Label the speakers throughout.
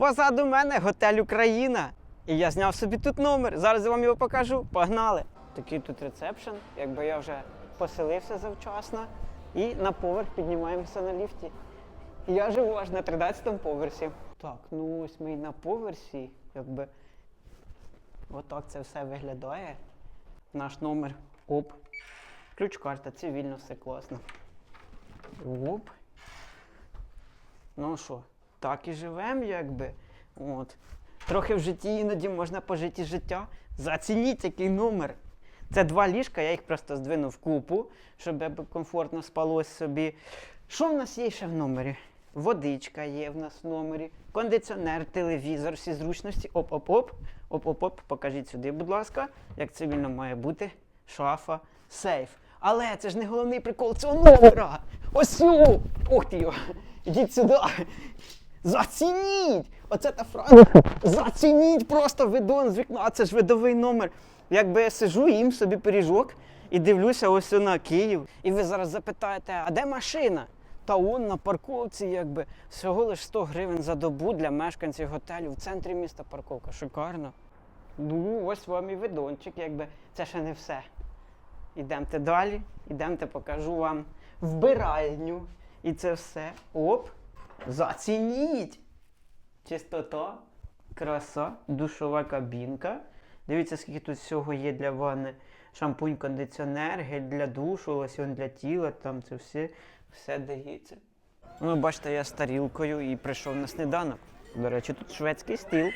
Speaker 1: Позаду мене готель Україна. І я зняв собі тут номер. Зараз я вам його покажу. Погнали! Такий тут ресепшн, якби я вже поселився завчасно. І на поверх піднімаємося на ліфті. Я живу аж на 13-му поверсі. Так, ну ось ми і на поверсі, якби. Отак це все виглядає. Наш номер. Оп. Ключ-карта, цивільно, все класно. Оп. Ну що, так і живемо, якби. От. Трохи в житті іноді можна пожити життя. Зацініть який номер. Це два ліжка, я їх просто здвинув в купу, щоб комфортно спалось собі. Що в нас є ще в номері? Водичка є в нас в номері, кондиціонер, телевізор, всі зручності. Оп-оп-оп. Оп-оп-оп. Покажіть сюди, будь ласка, як цивільно має бути. Шафа, сейф. Але це ж не головний прикол цього номера. Ось! Ух ти його! Ідіть сюди! Зацініть! Оце та фраза. Зацініть просто видон з вікна. Це ж видовий номер. Якби я сижу, їм собі пиріжок і дивлюся ось на Київ. І ви зараз запитаєте, а де машина? Та он на парковці, якби всього лиш 100 гривень за добу для мешканців готелю в центрі міста парковка. Шикарно. Ну, ось вам і видончик, якби це ще не все. Ідемте далі, ідемте, покажу вам вбиральню. І це все. Оп! Зацініть! Чистота, краса, душова кабінка. Дивіться, скільки тут всього є для ванни. Шампунь, кондиціонер, гель для душу, лосьон для тіла, там це все, все дається. Ну, бачите, я з тарілкою і прийшов на сніданок. До речі, тут шведський стіл.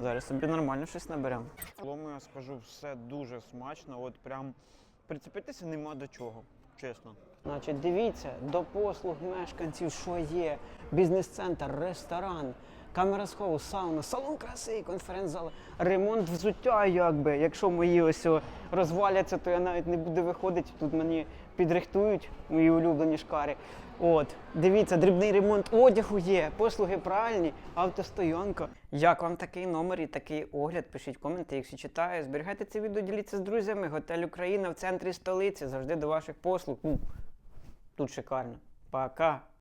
Speaker 1: Зараз собі нормально щось наберемо.
Speaker 2: Я скажу, все дуже смачно. От прям прицепитися нема до чого, чесно.
Speaker 1: Значить, дивіться, до послуг мешканців, що є. Бізнес-центр, ресторан, камера схову, сауна, салон краси, конференц-зал, ремонт взуття, якби. Якщо мої ось розваляться, то я навіть не буду виходити. Тут мені підрихтують мої улюблені шкари. От, дивіться, дрібний ремонт одягу є, послуги пральні, автостоянка. Як вам такий номер і такий огляд? Пишіть коменти, якщо читаю. Зберігайте це відео, діліться з друзями. Готель Україна в центрі столиці. Завжди до ваших послуг. Тут шикарно. Пока.